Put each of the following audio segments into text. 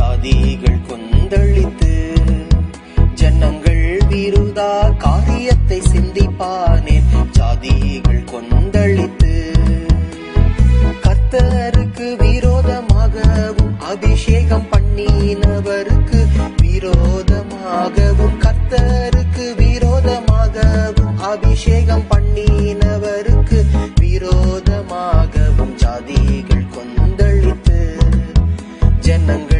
சாதிகள் கொந்தளித்து ஜனங்கள் விருதா காரியத்தை சிந்திப்பானேன் சாதிகள் கொந்தளித்து கத்தருக்கு விரோதமாகவும் அபிஷேகம் பண்ணினவருக்கு விரோதமாகவும் கத்தருக்கு விரோதமாகவும் அபிஷேகம் பண்ணினவருக்கு விரோதமாகவும் ஜாதிகள் கொந்தளித்து ஜனங்கள்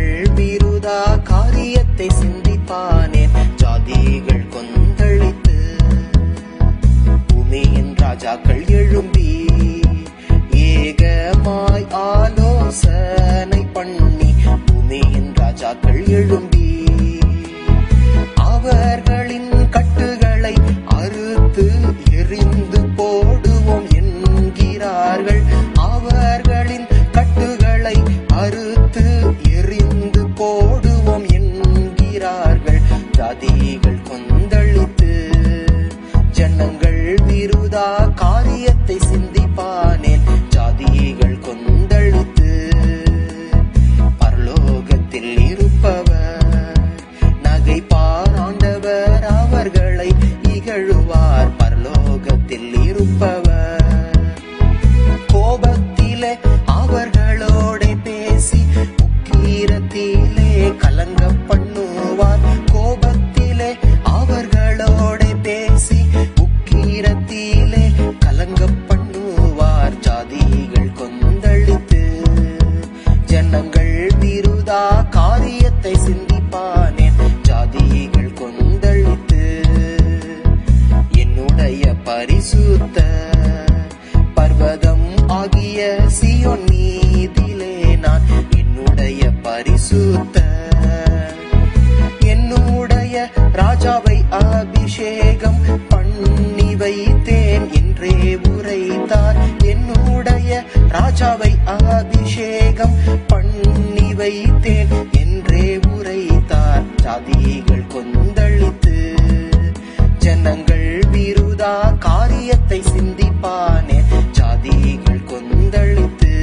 Ellerimde ராஜாவை அபிஷேகம் பண்ணி வைத்தேன் என்றே உரைத்தார். ஜாதிகள் கொந்தளித்து ஜனங்கள் விருதா காரியத்தை சிந்திப்பானே. ஜாதிகள் கொந்தளித்து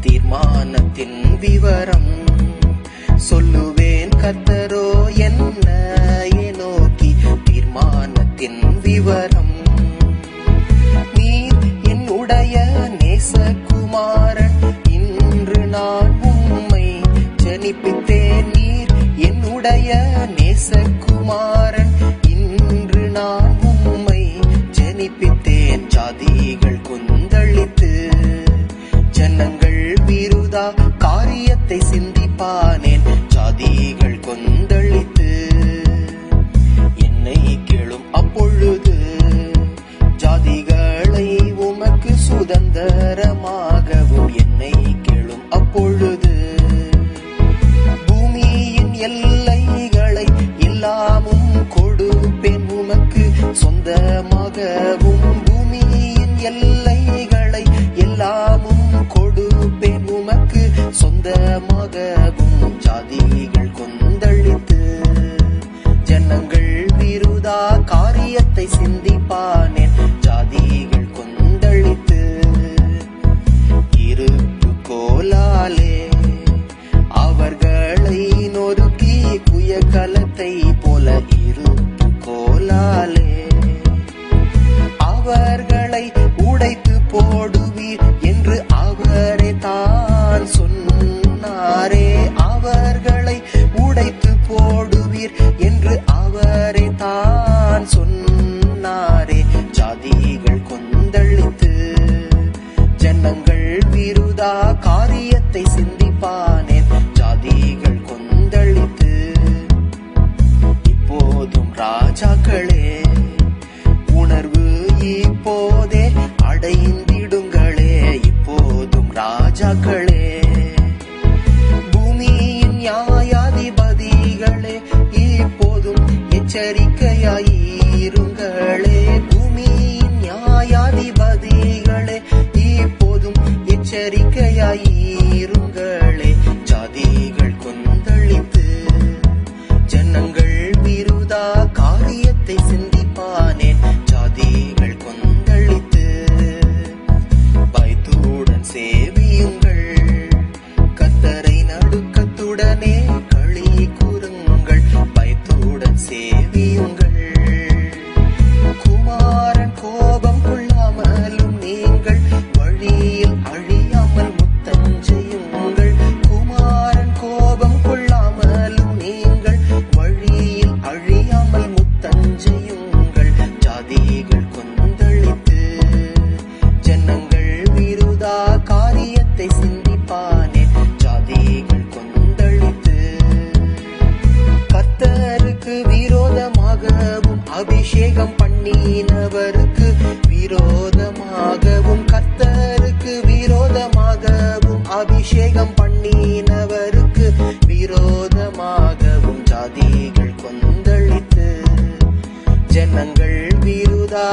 தீர்மானத்தின் விவரம் சொல்லுவேன் கத்தரோ என்ன? உடைய நேசகுமாரன் இன்று நான் உம்மை ஜனிப்பித்தேன். ஜாதிகள் கொந்தளித்து ஜனங்கள் விருதா காரியத்தை சிந்திப்பானேன். ஜாதிகள் கொந்த உனக்கு சொந்தமாகவும் பூமியின் எல்லைகளை எல்லாமும் கொடுப்பேன். உமக்கு சொந்தமாகவும் ஜாதிகள் கொந்தளித்து ஜனங்கள் விருதா காரியத்தை சிந்திப்பானேன் எல்லா காரியத்தை சிந்திப்பானே. ஜாதிகள் கொந்தளித்து இப்போதும் ராஜாக்களே América கர்த்தருக்கு விரோதமாகவும் அபிஷேகம் பண்ணினவருக்கு விரோதமாகவும் கர்த்தருக்கு விரோதமாகவும் அபிஷேகம் பண்ணினவருக்கு விரோதமாகவும் ஜாதிகள் கொந்தளித்து ஜனங்கள் விருதா